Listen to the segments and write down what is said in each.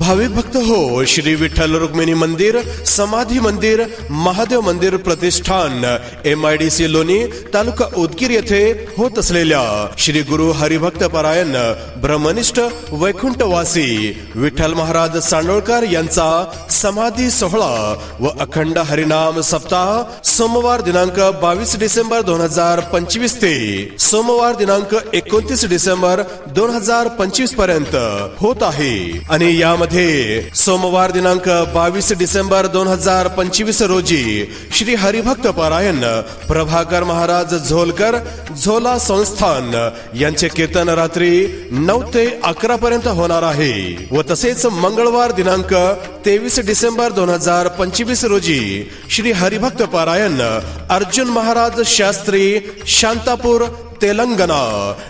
भाविक भक्त हो श्री विठ्ठल रुक्मिणी मंदिर समाधी मंदिर महादेव मंदिर प्रतिष्ठान M I D C Loni taluka Udgir येथे होत असलेल्या श्री गुरु हरिभक्त परायण ब्रह्मनिष्ठ वैकुंठवासी विठ्ठल महाराज सांडोळकर यांचा समाधी सोहळा व अखंड हरिनाम सप्ताह सोमवार दिनांक बावीस डिसेंबर दोन हजार पंचवीस ते सोमवार दिनांक एकोणतीस डिसेंबर दोन हजार पंचवीसपर्यंत होत आहे. आणि यामध्ये सोमवार दिनांक बावीस डिसेंबर दोन हजार पंचवीस रोजी श्री हरिभक्त पारायण प्रभाकर महाराज झोलकर झोला संस्थान यांचे कीर्तन रात्री नऊ ते अकरा पर्यंत होणार आहे व तसेच मंगळवार दिनांक तेवीस डिसेंबर दोन हजार पंचवीस रोजी श्री हरिभक्त पारायण अर्जुन महाराज शास्त्री शांतापूर तेलंगणा.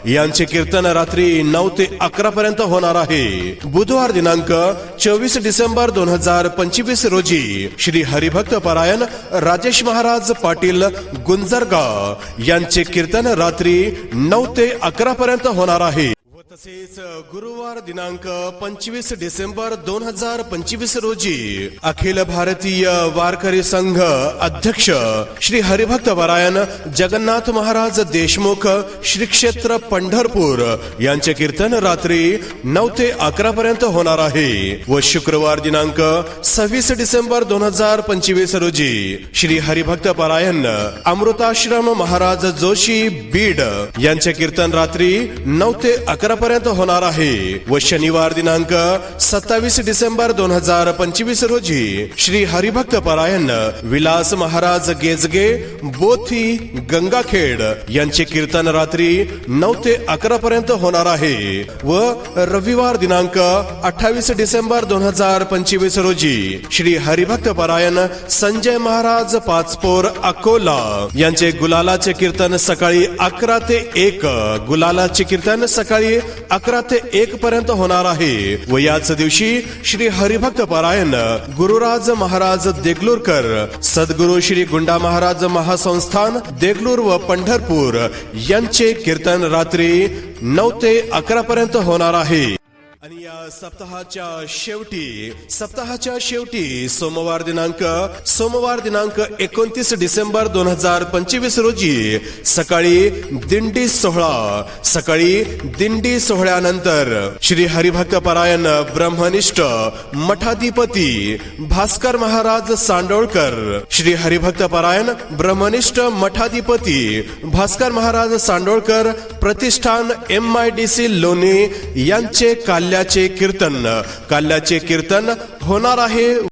यांचे कीर्तन रात्री नऊ ते अकरा पर्यंत होणार आहे. बुधवार दिनांक चोवीस डिसेंबर दोन हजार पंचवीस रोजी श्री हरिभक्त परायण राजेश महाराज पाटील गुंजरगा यांचे कीर्तन रात्री नऊ ते अकरा पर्यंत होणार आहे. तसेच गुरुवार दिनांक पंचवीस डिसेंबर दोन हजार पंचवीस रोजी अखिल भारतीय वारकरी संघ अध्यक्ष श्री हरिभक्त वरायन जगन्नाथ महाराज देशमुख श्री क्षेत्र पंढरपूर यांचे कीर्तन रात्री नऊ ते अकरा पर्यंत होणार आहे व शुक्रवार दिनांक सव्वीस डिसेंबर दोन हजार पंचवीस रोजी श्री हरिभक्त पारायण अमृताश्रम महाराज जोशी बीड यांचे कीर्तन रात्री नऊ ते अकरा पर्यंत होणार आहे व शनिवार दिनांक सत्तावीस डिसेंबर दोन हजार पंचवीस रोजी श्री हरिभक्त परायण विलास महाराज गेजगे बोथी गंगाखेड यांचे कीर्तन रात्री नऊ ते अकरा पर्यंत होणार आहे व रविवार दिनांक अठ्ठावीस डिसेंबर दोन हजार पंचवीस रोजी श्री हरिभक्त परायण संजय महाराज पाचपोर अकोला यांचे गुलालाचे कीर्तन सकाळी अकरा ते एक. गुलालाचे कीर्तन सकाळी अकरा ते एक पर्यंत होणार आहे व याच दिवशी श्री हरिभक्त पारायण गुरुराज महाराज देगलूरकर सद्गुरु श्री गुंडा महाराज महासंस्थान देगलूर व पंढरपूर यांचे कीर्तन रात्री नऊ ते अकरा पर्यंत होणार आहे. आणि या सप्ताहाच्या शेवटी सप्ताहाच्या शेवटी सोमवार दिनांक सोमवार दिनांक एकोणतीस डिसेंबर दोन हजार पंचवीस रोजी सकाळी दिंडी सोहळा सकाळी दिंडी सोहळ्यानंतर श्री हरिभक्त परायण ब्रह्मनिष्ठ मठाधिपती भास्कर महाराज सांडोळकर श्री हरिभक्त परायण ब्रह्मनिष्ठ मठाधिपती भास्कर महाराज सांडोळकर प्रतिष्ठान M I D C Loni यांचे कल्याचे कीर्तन काल्याचे कीर्तन होणार आहे.